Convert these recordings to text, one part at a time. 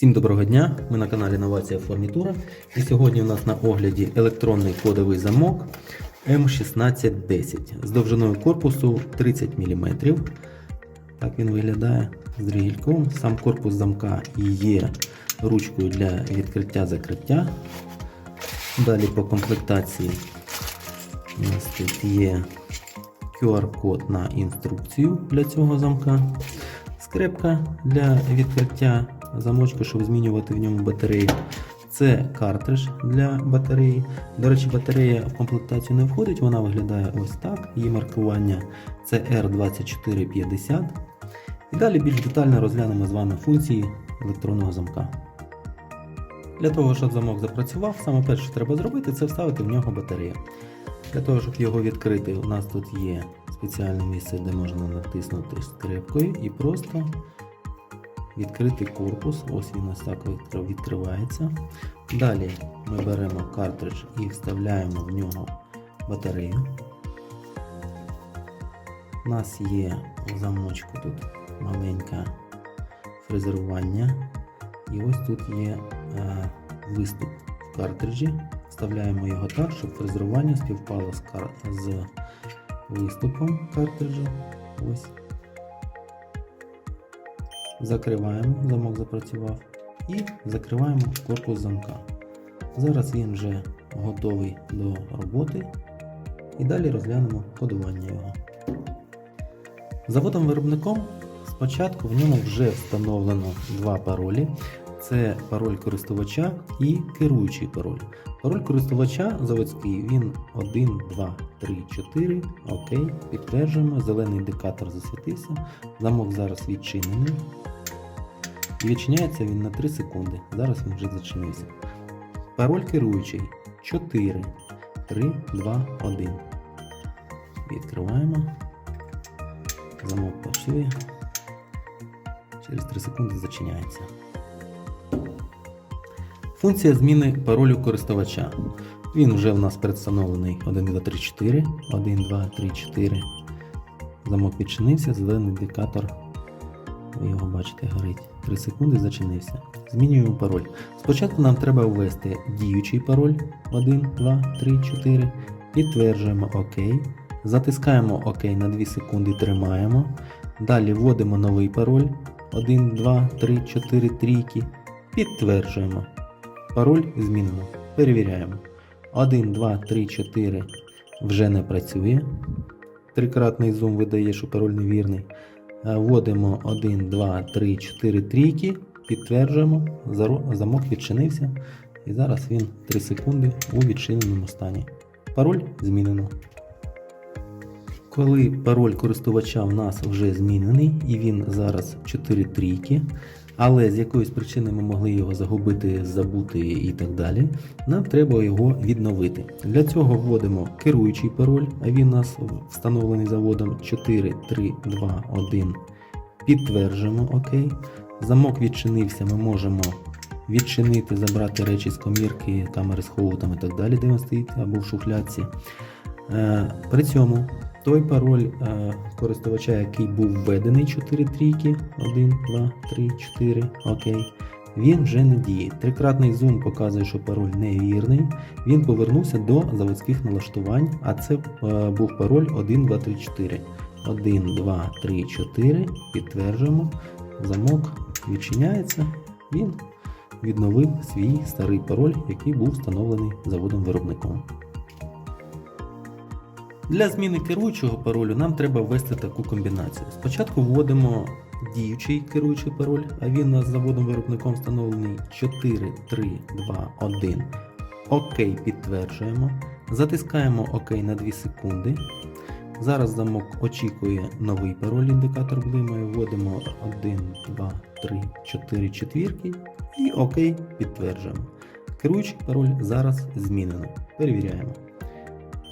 Всім доброго дня! Ми на каналі Новація Фурнітура. І сьогодні у нас на огляді електронний кодовий замок М1610 з довжиною корпусу 30 мм. Так він виглядає з рігільком. Сам корпус замка є ручкою для відкриття-закриття. Далі по комплектації у нас тут є QR-код на інструкцію для цього замка. Скрепка для відкриття замочку, щоб змінювати в ньому батареї. Це картридж для батареї. До речі, батарея в комплектацію не входить, вона виглядає ось так. Її маркування це R2450. І далі більш детально розглянемо з вами функції електронного замка. Для того, щоб замок запрацював, саме перше, що треба зробити, це вставити в нього батарею. Для того, щоб його відкрити, у нас тут є спеціальне місце, де можна натиснути скрепкою і просто відкрити корпус. Ось він ось так відкривається. Далі ми беремо картридж і вставляємо в нього батарею. У нас є у замочку тут маленьке фрезерування. І ось тут є е, виступ в картриджі. Вставляємо його так, щоб фрезерування співпало з, з виступом картриджа. Ось. Закриваємо, замок запрацював. І закриваємо корпус замка. Зараз він вже готовий до роботи. І далі розглянемо кодування його. Заводом-виробником спочатку в ньому вже встановлено два паролі. Це пароль користувача і керуючий пароль. Пароль користувача заводський він 1, 2, 3, 4. Окей, підтверджуємо. Зелений індикатор засвітився. Замок зараз відчинений. Відчиняється він на 3 секунди. Зараз він вже зачинився. Пароль керуючий 4, 3, 2, 1. Відкриваємо. Замок працює. Через 3 секунди зачиняється. Функція зміни паролю користувача. Він вже в нас предвстановлений 1, 2, 3, 4. 1, 2, 3, 4. Замок відчинився, зелений індикатор. Ви його бачите, горить. 3 секунди зачинився. Змінюємо пароль. Спочатку нам треба ввести діючий пароль 1, 2, 3, 4. Підтверджуємо ОК. Затискаємо ОК на 2 секунди, тримаємо. Далі вводимо новий пароль 1, 2, 3, 4 трійки. Підтверджуємо. Пароль змінено. Перевіряємо. 1, 2, 3, 4 вже не працює. Трикратний зум видає, що пароль невірний. Е, Вводимо 1, 2, 3, 4 трійки. Підтверджуємо. Замок відчинився. І зараз він 3 секунди у відчиненому стані. Пароль змінено. Коли пароль користувача в нас вже змінений і він зараз 4 трійки, але з якоїсь причини ми могли його загубити, забути і так далі, нам треба його відновити. Для цього вводимо керуючий пароль, а він у нас встановлений заводом 4, 3, 2, 1. Підтверджуємо ОК. Замок відчинився, ми можемо відчинити, забрати речі з комірки, камери схову там і так далі, де він стоїть, або в шухлядці. Е, При цьому той пароль е, користувача, який був введений 4 трійки, 1, 2, 3, 4, окей, він вже не діє. Трикратний зум показує, що пароль невірний. Він повернувся до заводських налаштувань, а це е, був пароль 1, 2, 3, 4. 1, 2, 3, 4. Підтверджуємо. Замок відчиняється. Він відновив свій старий пароль, який був встановлений заводом-виробником. Для зміни керуючого паролю нам треба ввести таку комбінацію. Спочатку вводимо діючий керуючий пароль, а він у нас заводом виробником встановлений 4, 3, 2, 1. ОК підтверджуємо. Затискаємо ОК на 2 секунди. Зараз замок очікує новий пароль, індикатор блимає. Вводимо 1, 2, 3, 4 четвірки і ОК підтверджуємо. Керуючий пароль зараз змінено. Перевіряємо.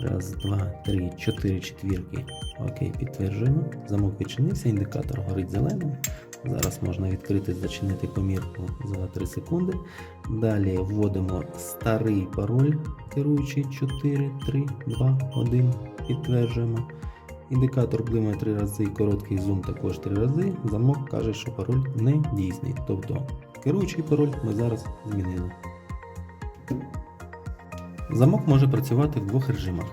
Раз, два, три, чотири четвірки. Окей, підтверджуємо. Замок відчинився, індикатор горить зеленим. Зараз можна відкрити, зачинити комірку за 3 секунди. Далі вводимо старий пароль, керуючий 4, 3, 2, 1. Підтверджуємо. Індикатор блимає 3 рази, короткий зум також 3 рази. Замок каже, що пароль не дійсний. Тобто Керуючий пароль ми зараз змінили. Замок може працювати в двох режимах.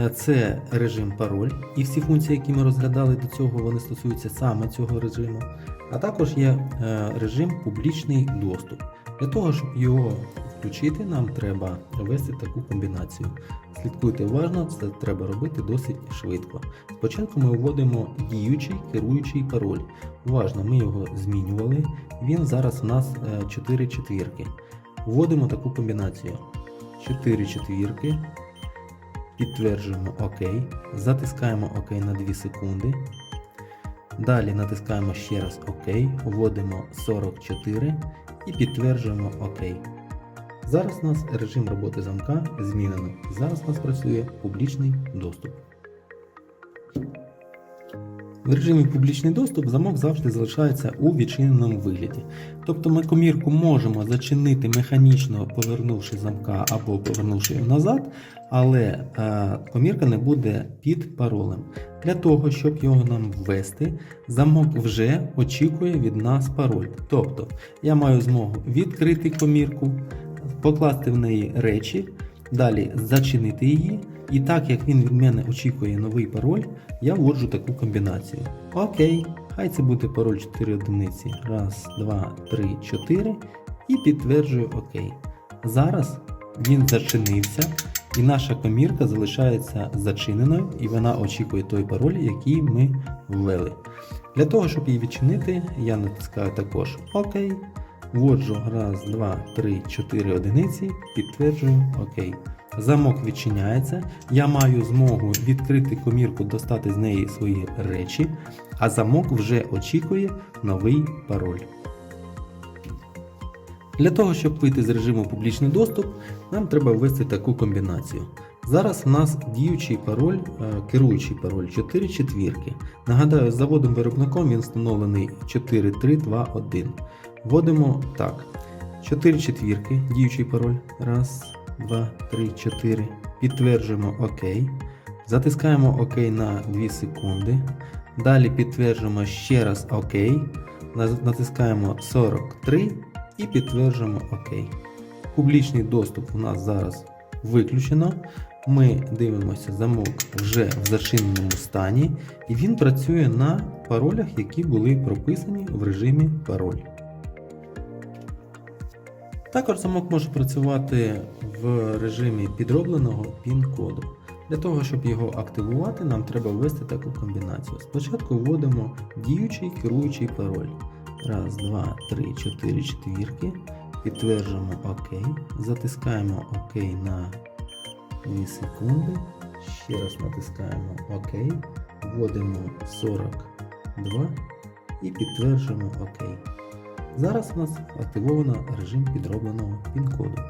Е, Це режим пароль, і всі функції, які ми розглядали до цього, вони стосуються саме цього режиму. А також є е, режим публічний доступ. Для того, щоб його включити, нам треба ввести таку комбінацію. Слідкуйте уважно, це треба робити досить швидко. Спочатку ми вводимо діючий керуючий пароль. Уважно, ми його змінювали. Він зараз у нас 4 четвірки. Вводимо таку комбінацію. 4 четвірки. Підтверджуємо ОК. Затискаємо ОК на 2 секунди. Далі натискаємо ще раз ОК, вводимо 44 і підтверджуємо ОК. Зараз у нас режим роботи замка змінено. Зараз у нас працює публічний доступ. В режимі публічний доступ замок завжди залишається у відчиненому вигляді. Тобто ми комірку можемо зачинити механічно, повернувши замка або повернувши його назад, але е, комірка не буде під паролем. Для того, щоб його нам ввести, замок вже очікує від нас пароль. Тобто я маю змогу відкрити комірку, покласти в неї речі, далі зачинити її. І так як він від мене очікує новий пароль, я вводжу таку комбінацію. Окей, хай це буде пароль 4 одиниці. Раз, два, три, 4. І підтверджую ОК. Зараз він зачинився, і наша комірка залишається зачиненою, і вона очікує той пароль, який ми ввели. Для того, щоб її відчинити, я натискаю також ОК. Вводжу раз, два, три, 4 одиниці, підтверджую ОК. Замок відчиняється, я маю змогу відкрити комірку, достати з неї свої речі, а замок вже очікує новий пароль. Для того, щоб вийти з режиму публічний доступ, нам треба ввести таку комбінацію. Зараз у нас діючий пароль, е, керуючий пароль 4 четвірки. Нагадаю, з заводом виробником він встановлений 4321. Вводимо так. 4 четвірки, діючий пароль. Раз, 2, 3, 4. Підтверджуємо ОК. Затискаємо ОК на 2 секунди. Далі підтверджуємо ще раз ОК. Натискаємо 43 і підтверджуємо ОК. Публічний доступ у нас зараз виключено. Ми дивимося замок вже в зачиненому стані, і він працює на паролях, які були прописані в режимі пароль. Також замок може працювати в режимі підробленого PIN-коду. Для того, щоб його активувати, нам треба ввести таку комбінацію. Спочатку вводимо діючий керуючий пароль. Раз, два, три, чотири четвірки. Підтверджуємо ОК. Затискаємо ОК на 2 секунди. Ще раз натискаємо ОК. Вводимо 42 і підтверджуємо ОК. Зараз у нас активовано режим підробленого пін-коду.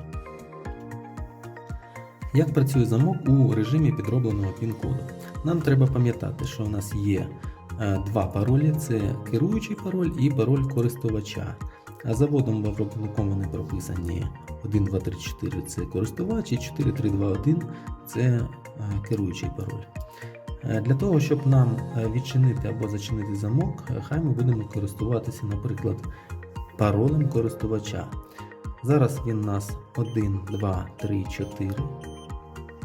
Як працює замок у режимі підробленого пін-коду? Нам треба пам'ятати, що у нас є е, два паролі: це керуючий пароль і пароль користувача. А заводом виробником вони прописані 1, 2, 3, 4 це користувач і 4, 3, 2, 1 це е, керуючий пароль. Е, Для того, щоб нам відчинити або зачинити замок, хай ми будемо користуватися, наприклад, паролем користувача. Зараз він у нас 1, 2, 3, 4.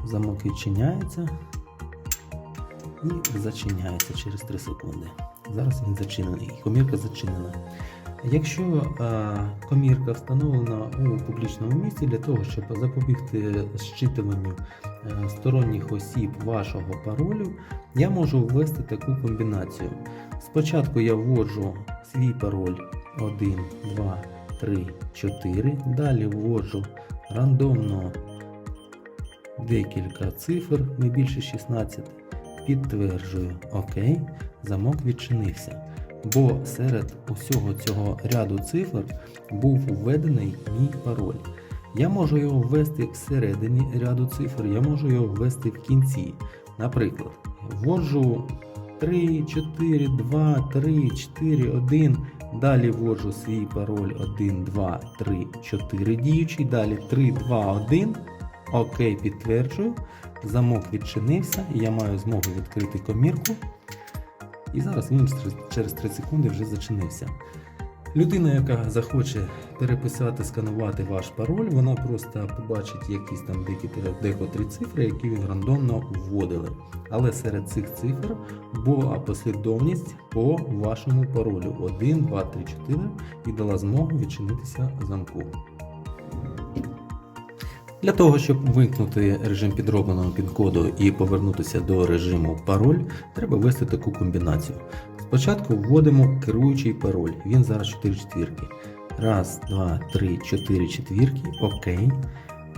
Замок відчиняється і зачиняється через 3 секунди. Зараз він зачинений, комірка зачинена. Якщо е, комірка встановлена у публічному місці для того, щоб запобігти зчитуванню е, сторонніх осіб вашого паролю, я можу ввести таку комбінацію. Спочатку я вводжу свій пароль 1, 2, 3, 4. Далі вводжу рандомно декілька цифр, не більше 16. Підтверджую ОК, замок відчинився. Бо серед усього цього ряду цифр був введений мій пароль. Я можу його ввести всередині ряду цифр, я можу його ввести в кінці. Наприклад, вводжу 3, 4, 2, 3, 4, 1. Далі вводжу свій пароль 1, 2, 3, 4 діючий. Далі 3, 2, 1. ОК, підтверджую. Замок відчинився і я маю змогу відкрити комірку. І зараз він через 3 секунди вже зачинився. Людина, яка захоче переписати, сканувати ваш пароль, вона просто побачить якісь там декотрі, цифри, які ви рандомно вводили. Але серед цих цифр була послідовність по вашому паролю 1, 2, 3, 4 і дала змогу відчинитися замку. Для того, щоб вимкнути режим підробленого пін-коду і повернутися до режиму пароль, треба ввести таку комбінацію. Спочатку вводимо керуючий пароль. Він зараз 4 четвірки. Раз, два, три, 4 четвірки. Окей.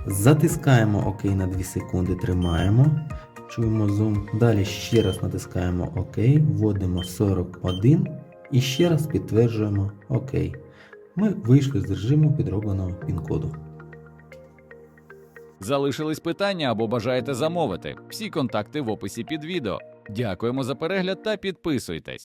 Затискаємо ОК на 2 секунди, тримаємо. Чуємо зум. Далі ще раз натискаємо ОК, вводимо 41 і ще раз підтверджуємо ОК. Ми вийшли з режиму підробленого пін-коду. Залишились питання або бажаєте замовити? Всі контакти в описі під відео. Дякуємо за перегляд та підписуйтесь.